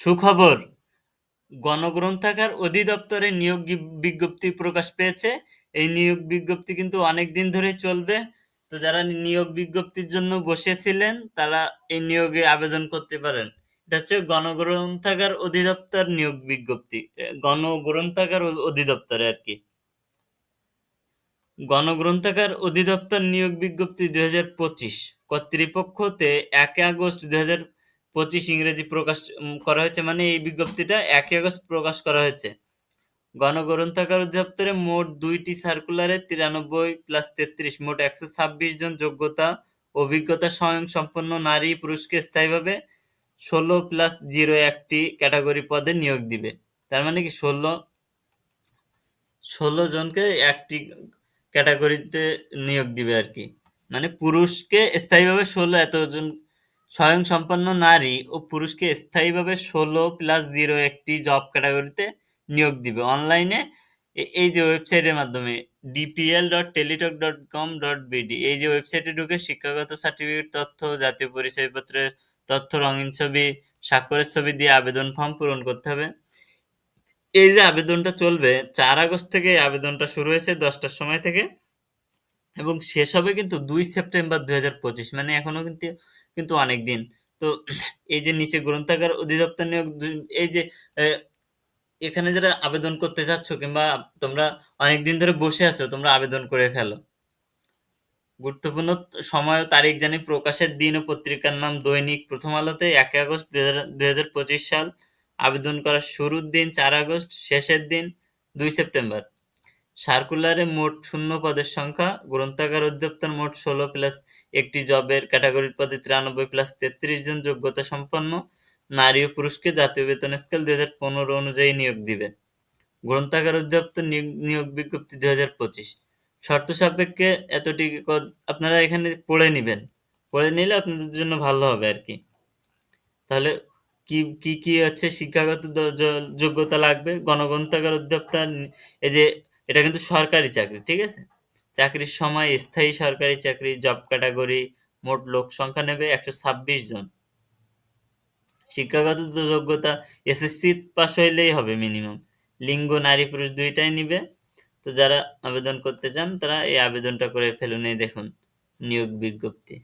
সুখবর, গণগ্রন্থাগার অধিদপ্তরে নিয়োগ বিজ্ঞপ্তি প্রকাশ পেয়েছে। এই নিয়োগ বিজ্ঞপ্তি কিন্তু অনেক দিন ধরে চলবে। তো যারা নিয়োগ বিজ্ঞপ্তির জন্য বসেছিলেন, তারা এই নিয়োগে আবেদন করতে পারেন। এটা হচ্ছে গণগ্রন্থাগার অধিদপ্তর নিয়োগ বিজ্ঞপ্তি গণগ্রন্থাগার অধিদপ্তরে আর কি। গণগ্রন্থাগার অধিদপ্তর নিয়োগ বিজ্ঞপ্তি দুই হাজার পঁচিশ, কর্তৃপক্ষতে এক আগস্ট দুই হাজার পঁচিশ ইংরেজি প্রকাশ করা হয়েছে মানে এই বিজ্ঞপ্তিটা একই আগস্ট প্রকাশ করা হয়েছে। গণগ্রন্থাগার অধিদপ্তরে মোট দুইটি সার্কুলারে তিরানব্বই প্লাস তেত্রিশ, মোট একশো ছাব্বিশ জন যোগ্যতা অভিজ্ঞতা স্বয়ং সম্পন্ন নারী পুরুষকে স্থায়ীভাবে ষোলো প্লাস জিরো একটি ক্যাটাগরি পদে নিয়োগ দিবে। তার মানে কি ষোলো ষোলো জনকে একটি ক্যাটাগরিতে নিয়োগ দিবে আর কি। মানে পুরুষকে স্থায়ীভাবে ষোলো এতজন স্বয়ং সম্পন্ন নারী ও পুরুষকে স্থায়ীভাবে ষোলো প্লাস জিরো একটি জব ক্যাটাগরিতে নিয়োগ দিবে। অনলাইনে এই যে ওয়েবসাইটের মাধ্যমে DPL dot Teletalk dot com dot BD এই যে ওয়েবসাইটে ঢুকে শিক্ষাগত সার্টিফিকেট তথ্য, জাতীয় পরিচয়পত্রের তথ্য, রঙিন ছবি, স্বাক্ষরের ছবি দিয়ে আবেদন ফর্ম পূরণ করতে হবে। এই যে আবেদনটা চলবে, চার আগস্ট থেকে আবেদনটা শুরু হয়েছে, দশটার সময় থেকে। এবং শেষ হবে কিন্তু দুই সেপ্টেম্বর দুই পঁচিশ মানে এখনও কিন্তু কিন্তু অনেক দিন। তো এই যে নিচে গ্রন্থাগার অধিদপ্তর নিয়োগ এই যে এখানে যারা আবেদন করতে যাচ্ছ কিংবা তোমরা অনেক দিন ধরে বসে আছো, তোমরা আবেদন করে ফেলো। গুরুত্বপূর্ণ সময় ও তারিখ জানি প্রকাশের দিন ও পত্রিকার নাম দৈনিক প্রথম আলোতে এক আগস্ট দুই হাজার পঁচিশ সাল, আবেদন করার শুরুর দিন চার আগস্ট, শেষের দিন দুই সেপ্টেম্বর। সার্কুলারে মোট শূন্য পদের সংখ্যা, গ্রন্থাগার অধিদপ্তর মোট ষোলো প্লাস একটি জবের ক্যাটাগরির পদে তিরানব্বই প্লাস তেত্রিশ জন যোগ্যতা সম্পন্ন। নারী ও পুরুষকে জাতীয় বেতন স্কেল দুই হাজার পনেরো অনুযায়ী নিয়োগ দিবে গ্রন্থাগার অধিদপ্তর নিয়োগ বিজ্ঞপ্তি দুই হাজার পঁচিশ। শর্ত সাপেক্ষে এতটি আপনারা এখানে পড়ে নেবেন। পড়ে নিলে আপনাদের জন্য ভালো হবে আর কি। তাহলে কি কি কি হচ্ছে শিক্ষাগত যোগ্যতা লাগবে? গণগ্রন্থাগার অধিদপ্তর, এই যে এটা কিন্তু সরকারি চাকরি, ঠিক আছে? চাকরির সময় স্থায়ী সরকারি চাকরি জব ক্যাটাগরি মোট লোক সংখ্যা নেবে একশো ছাব্বিশ জন। শিক্ষাগত যোগ্যতা এসএসসি পাস হইলেই হবে মিনিমাম লিঙ্গ, নারী, পুরুষ দুইটাই নিবে। তো যারা আবেদন করতে চান, তারা এই আবেদনটা করে ফেলুন, এই দেখুন, নিয়োগ বিজ্ঞপ্তি।